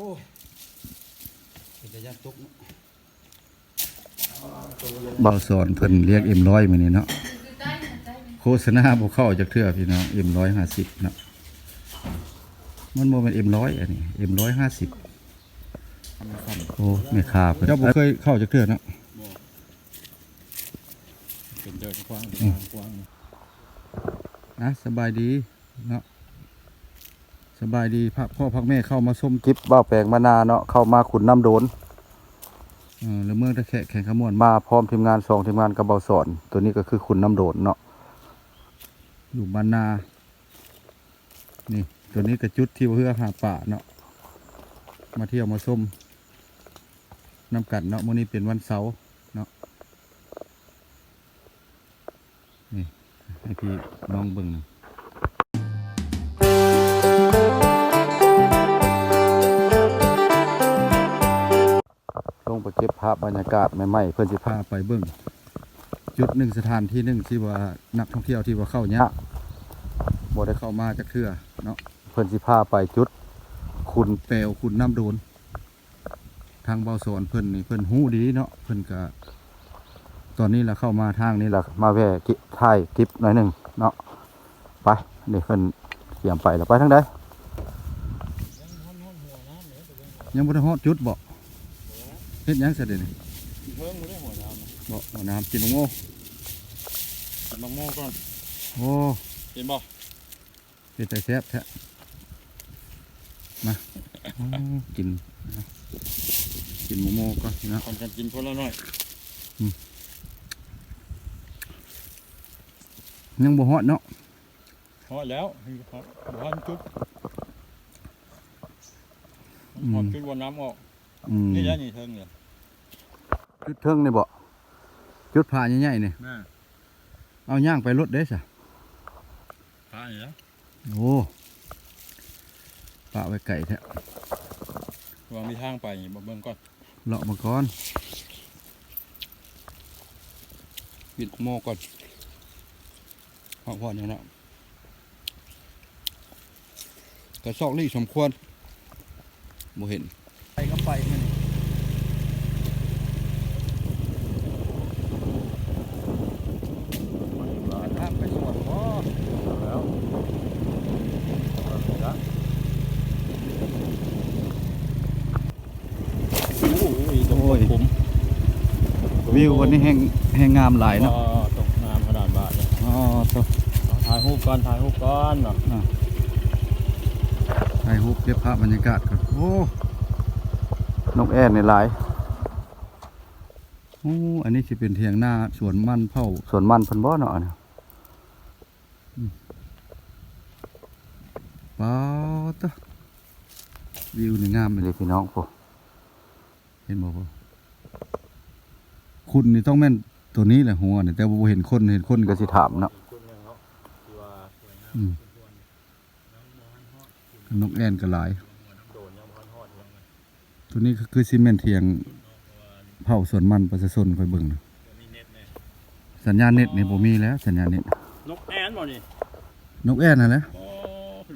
อ้ยเป็นระยะตุกเนาะเบาสอนเพิ่นเรียก M100 มื้อนี้เนาะโฆษณาบ่เข้าจักเทื่อพี่น้อง M150 เนาะมันบ่แม่น M100 อันนี้ M150 โอ้แม่ค้าเพิ่นเจ้าบ่เคยเข้าจักเทื่อเนาะเป็นเดินกว้างกว้างนะสบายดีเนาะ สบายดีพระพ่อพักแม่เข้ามาส้มกิบบ้าวแปลงมานาเนาะเข้ามาขุนน้ำโดนเออแล้วเมืองตะแคะแข่งขมวนมาพร้อมทีมงานสองทีมงานกับเบาสอน ตัวนี้ก็คือขุนน้ำโดนเนาะอยู่บ้านนา นี่ ตัวนี้ก็จุดที่เพื่อหาป่าเนาะมาเที่ยวมาส้มน้ำกัดเนาะมื้อนี้เป็นวันเสาร์เนาะนี่ให้พี่น้องเบิ่งหน่อ ลงไปเก็บภาพบรรยากาศใหม่ๆเพื่อนสิพาไปเบิ่งจุดหนึ่งสถานที่หนึ่งที่ว่านักท่องเที่ยวที่ว่าเข้าเนี้ยากบ่ได้เข้ามาจักเทื่อเนาะเพื่อนสิพาไปจุด คุณเปลวคุณน้ำโดน ทางเบาสอนเพิ่นนี่เพิ่นหู้ดีเนาะเพิ่นก็ตอนนี้ล่ะเข้ามาทางนี้ล่ะมาแวะกิถ่ายคลิปหน่อยหนึ่งเนาะไปเดี๋ยวเพิ่นเตรียมไปแล้วไปทางใดยังบ่ได้ฮอดจุดบ่เฮ็ดหยังซะเดี๋ยวนี้เพิ่งไม่ได้หัวน้ำบ่เอาน้ำกินโง่กินมะม่วงก่อนโอ้กินบ่เป็นใจแซ่บแท้มาอ๋อกินนะกินหมูโมก่อนนะ ทำกันกินคนละหน่อยยังบ่ฮอดเนาะพอแล้วครับบ้านจุดหอมจุดวันน้ำออกอืม นี่ยะนี่เทิงเนี่ย จุดเทิงนี่บ่จุดผ่าใหญ่ๆนี่แม่เอาย่างไปรถเด้ซะพาเนี่ยโอ้ปะไว้ไก่แท้วางมีทางไปบ่เบิ่งก่อนเลาะมาก่อนปิดโมก่อนพักผ่อนอย่างนั้นกระซอกลี่สมควรบ่เห็นไปก็ไปมัน ทางไปสวนบ่ แล้วโอ้ยตรงผม วิววันนี้แห้งแห้งงามหลายเนาะตกน้ำขนาดบาทเลยอ๋อตัวถ่ายรูปก่อนถ่ายรูปก่อนเนาะถ่ายรูปเก็บภาพบรรยากาศก่อนโอ้นกแอ่นในหลายโอ้อันนี้สิเป็นเทียงหน้าสวนมันเผาสวนมันเพันบ่เนาะเนี่ยป้าตะวิวนี่งามเลยพี่น้องพวกเห็นบ่พวก คุณนี่ต้องแม่นตัวนี้แหละหัวนี่แต่บ่เห็นคนเห็นคนก็สิถามเนาะอืมนกแอ่นก็หลาย ตัวนี้ก็คือซีเมนต์เทียงเผาสวนมันประชาชนคอยเบิ่งนะสัญญาณเน็ตนี่บ่มีแล้ว สัญญาณเน็ตนกแอนบ่นี่นกแอ่นนั่นแหละโอ้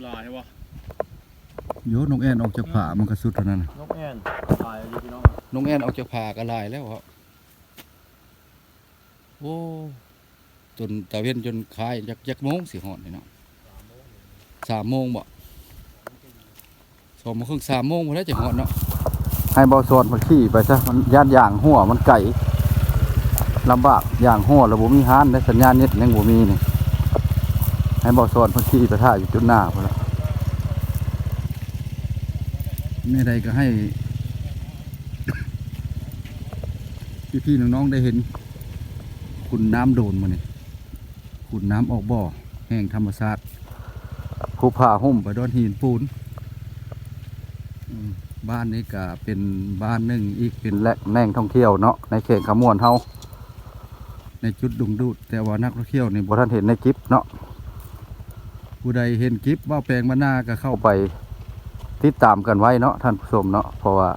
ลายวะโยนกแอ่นออกจากผามันก็สุดเท่านั้นน่ะนกแอนลายอยู่พี่น้องนกแอ่นออกจากผาก็หลายแล้วครับ โอ้จนตะเวนจนคายจักจักโมงสิฮอดนี่เนาะสามโมงบ่สองโมงครึ่งสามโมงพอแล้วจะฮอดเนาะให้เบาสอนมันขี่ไปซะมันย่านอย่างหัวมันไก่ลำบากอย่างหัวแล้วบ่มีฮานได้สัญญาณเน็ตยังบ่มีนี่ให้เบาสอนมันขี่ไปท่าอยู่จุดหน้าพุ่นละแม่ใดก็ให้พี่ๆน้องๆได้เห็น คุณน้ำโดนมาเนี่ยคุณน้ำออกบ่อ แห่งธรรมชาติผู้ผ่าห่มไปดอนหินปูนอืมบ้านนี้ก็เป็นบ้านหนึ่งอีกเป็นแหล่งแหล่งท่องเที่ยวเนาะในเขตขมวนเฮาในจุดดุงดูด แต่ว่านักท่องเที่ยวนี่บ่ท่านเห็นในคลิปเนาะผู้ใดเห็นคลิปว่าแปลงมาหน้าก็เข้าไปติดตามกันไว้เนาะท่านผู้ชมเนาะเพราะว่า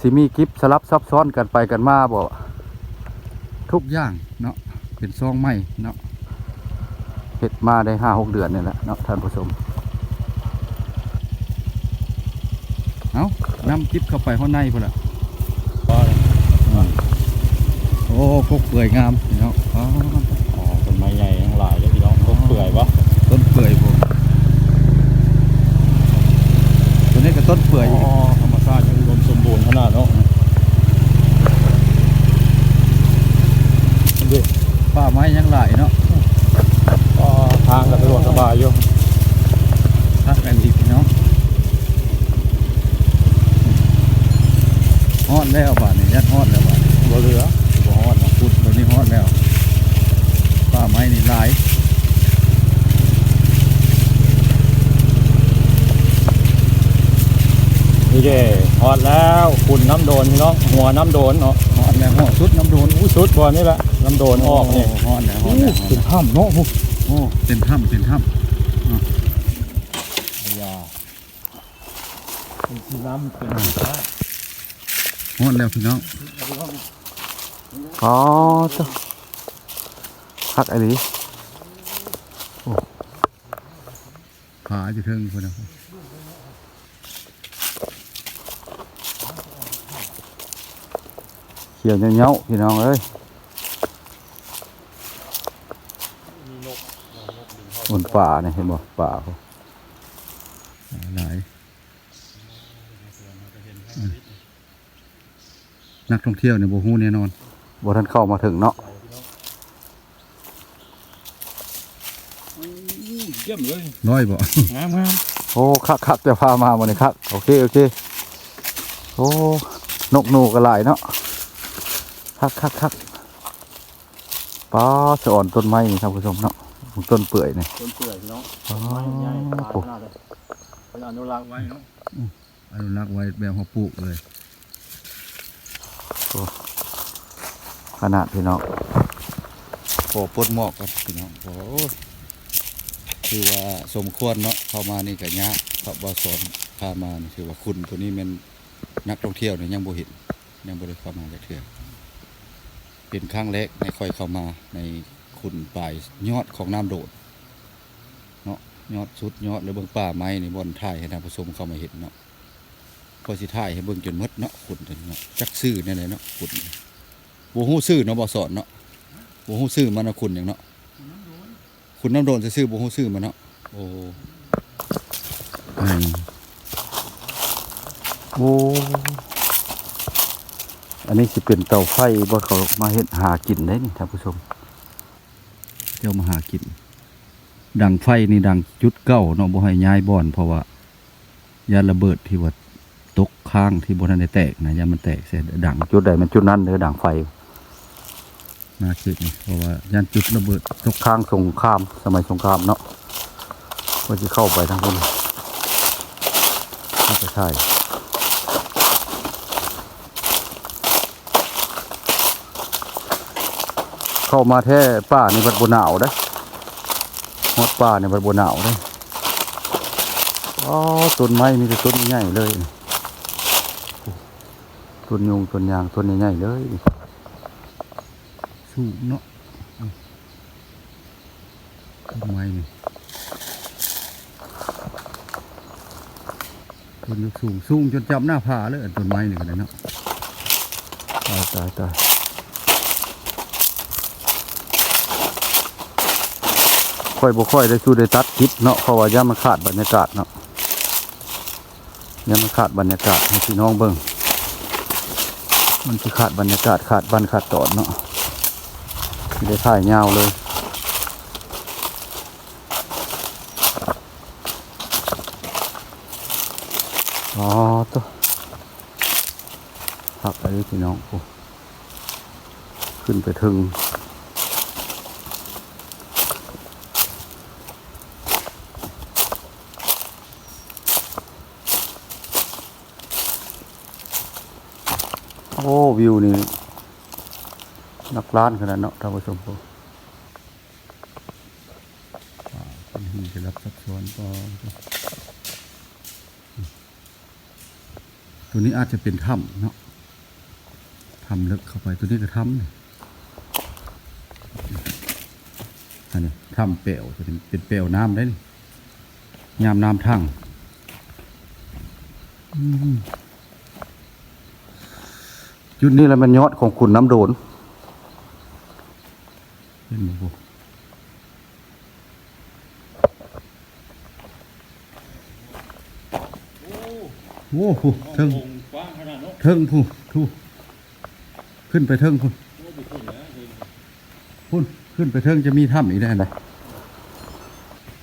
สิมีคลิปสลับซับซ้อนกันไปกันมาบ่ ทุกอย่างเนาะเป็นซองใหม่เนาะเฮ็ดมาได้ห้าหกเดือนนี่แหละเนาะท่านผู้ชมเอาน้ำจิบเข้าไปข้างในพุ่นละก็โอ้กกเปื่อยงามพี่น้องอ๋ออ๋อต้นไม้ใหญ่ทั้งหลายเลยพี่น้องต้นเปื่อยปะต้นเปื่อยผมตัวนี้ก็ต้นเปื่อยอีกอ๋อธรรมชาติยังอุดมสมบูรณ์ขนาดเนาะเด็ก ป่าไม้ยังหลายเนาะก็ทางก็สะดวกสบายอยู่พักกันอีกพี่น้องฮอดแล้วบ้านนี้ยัดฮอดแล้วบ้านนี้บ่เหลือบ่ฮอดเนาะพุดตัวนี้ฮอดแล้วป่าไม้นี่หลายนี่เด้ฮอดแล้วคุณน้ำโดนพี่น้องหัวน้ำโดนเนาะฮอดแล้วฮอดสุดน้ำโดนอู้สุดกว่านี่แหละ น้ำโดนออกนี่โฮอดแล้วฮอดแล้วฮอดเป็นแล้วถ้ำเนาะพวกโอ้เป็นถ้ำเป็นถ้ไอ้ยาเป็นที่น้ำเป็นที่ฟ้าำฮอดแล้วพี่น้องอ๋อจ้ะพักไอ้นี้ผาจะเทิงคนนะเขียวเงี้ยวๆพี่น้องเอ้ย บนป่าเนี่ยเห็นบ่ป่าเขาหลายอืมนักท่องเที่ยวเนี่ยโบฮูแน่นอนบ่ทันเข้ามาถึงเนาะเยี่ยมเลยร้อยบ่งามงามโอ้คักคักจะพามาวันนี้คักโอเคโอเคโอ้นกหนูก็หลายเนาะคักคักคักป้าสะอ่อนต้นไม้นี่ท่านผู้ชมเนาะ ต้นเปื่อยนี่ต้นเปื่อยพี่น้องอ๋อไม้ใหญ่ตายขนาดเลยเป็นอนุรักษ์ไว้เนาะอนุรักษ์ไว้แบบเขาปลูกเลยขนาดพี่น้องโอ้ปลดหมอกครับพี่น้องโอ้คือว่าสมควรเนาะเข้ามานี่ก็ยะเพราะบ่สอนพามานี่คือว่าคุณตัวนี้แมันนักท่องเที่ยวเนี่ยยังบ่เห็นยังบ่ได้เข้ามาเลยเทื่อเป็นครั้งแรกในค่อยเข้ามาใน คุณปลายยอดของน้ำโดดเนาะยอดสุดยอดเลยเบิ่งป่าไม้นี่บ่อนถ่ายให้ท่านผู้ชมเข้ามาเห็นเนาะพอสิถ่ายให้เบิ่งจนมดเนาะคุนเนาะจักซื่อแน่ๆเนาะคุณบ่ฮู้ซื่อเนาะบ่สอนเนาะบ่ฮู้ซื้อมันเนาะคุณหยังเนาะคุณน้ำโดนซื้อๆบ่ฮู้ซื้อมันเนาะโอ้โอ้อันนี้สิเป็นเตาไฟบ่เขามาเฮ็ดหากินได้นี่ท่านผู้ชม เจ้ามาหากิน ดังไฟนี่ดังจุดเก้าเนาะบ่ให้ย้ายบ่อน เพราะว่ายาระเบิดที่ว่าตกค้างที่บ่ทันได้แตกนะยามันแตกเสร็จดังจุดใดมันจุดนั้นเด้อด่างไฟน่าคิดนี่เพราะว่ายานจุดระเบิดตกข้างสงคราม สมัยสงครามเนาะว่าจะเข้าไปทางคนน่าจะใช่ เข้ามาแท้ป่าในบัดบหนาวได้ฮอดป่าในบัดบหนาวได้อ๋อต้นไม้มีแต่ต้นใหญ่เลยต้นยุงต้นยางต้นใหญ่ๆเลยสูงเนาะต้นไม้นี่ต้นยกสูงสูงจนจำหน้าผาเลยต้นไม้นี่ก็ได้เนาะตายตายตาย ค่อยบ่ค่อยได้สู้ได้ตัดคลิปเนาะเพราะว่าย่ามันขาดบรรยากาศเนาะย่ามันขาดบรรยากาศให้พี่น้องเบิ่งมันสิขาดบรรยากาศขาดบันขาดตอนเนาะได้ถ่ายยาวเลยอ๋อตัวพักไปพี่น้องโอ้ขึ้นไปถึง โอ้วิวนี่นักล้านขนาดเนาะท่านผู้ชมผมเป็นหินจะรับซับซ้อนก็ตัวนี้อาจจะเป็นถ้ำเนาะถ้ำลึกเข้าไปตัวนี้ก็ถ้ำนี่อันนี้ถ้ำเปลวจะเป็นเป็นเปลวน้ำได้นี่ยามน้ำทั้งอืม จุดนี้แหละมันยอดของขุนน้ำโดนเห็นบ่โอ้โหเทิงกว้างขนาดนั้นเทิงผู้ทูขึ้นไปเทิงผู้พุ่นขึ้นไปเทิงจะมีถ้ำอีกได้ไหม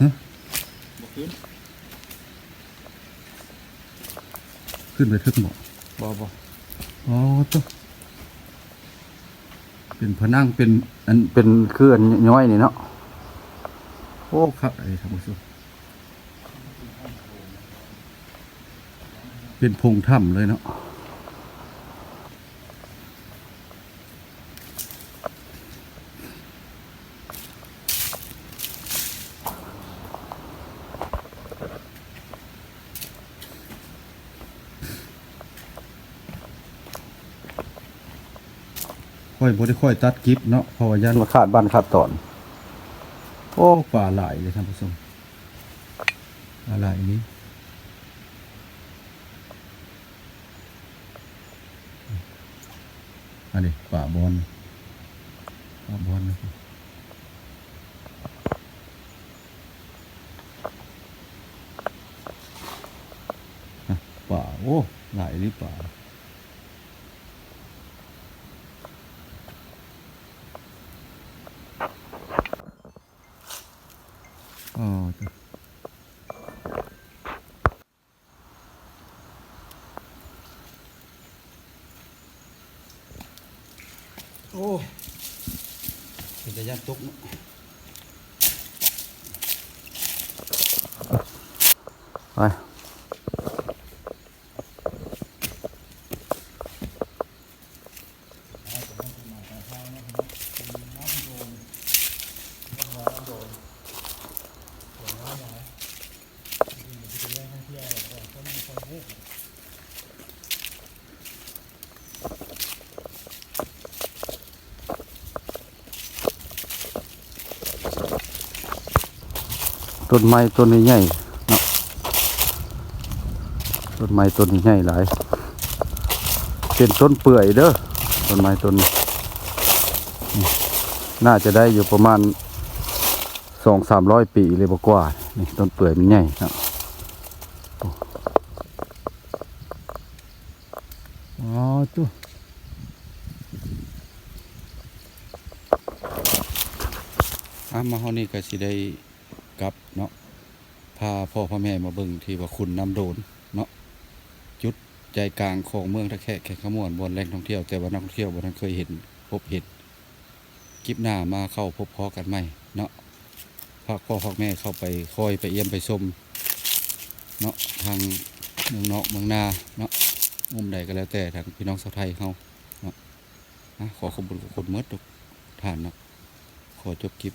ฮะขึ้นไปเทิงบ่บ่บ่ อ๋อตัวเป็นพนังเป็นอันเป็นเคืออันย้อยนี่เนาะโอ้ครับไอ้ครับผู้ชมเป็นพงถ้ำเลยเนาะ ค่อยบ่ได้ค่อยตัดกิฟเนาะเพราะว่ายันมาขาดบ้านขาดตอน โอ้ป่าหลายเลยท่านผู้ชมปลาหลายนี้อันนี้ป่าบอลป่าบอลนะครับอะป่าโอ้หลายนี่ป่าอ๋อจ้ะ โอ้เป็นระยะตกเนาะไป ต้นไม้ต้นนี้ใหญ่เนาะต้นไม้ต้นนี้ใหญ่หลาย เป็นต้นเปื่อยเด้อต้นไม้ต้นนี้น่าจะได้อยู่ประมาณสองสามร้อยปีเลยบ่กว่านี่ต้นเปื่อยมันใหญ่เนาะโอ้อ๋อจุอะมาเฮานี่ก็สิได้ กลับเนาะพาพ่อพ่อแม่มาเบิ่งที่ว่าคุณน้ำโดนเนาะจุดใจกลางของเมืองตะแคะแขกขมวนบนแหล่งท่องเที่ยวแต่ว่านักท่องเที่ยวบ่ทันเคยเห็นพบเห็นคลิปหน้ามาเข้าพบพอกันใหมเนาะพาพ่อพ่อแม่เข้าไปคอยไปเยี่ยมไปชมเนาะทางเมืองนอกเมืองนาเนาะมุมใดก็แล้วแต่ทางพี่น้องชาวไทยเขาเนาะขอขอบคุณคุณเมื่อทุกท่านเนาะขอจบคลิป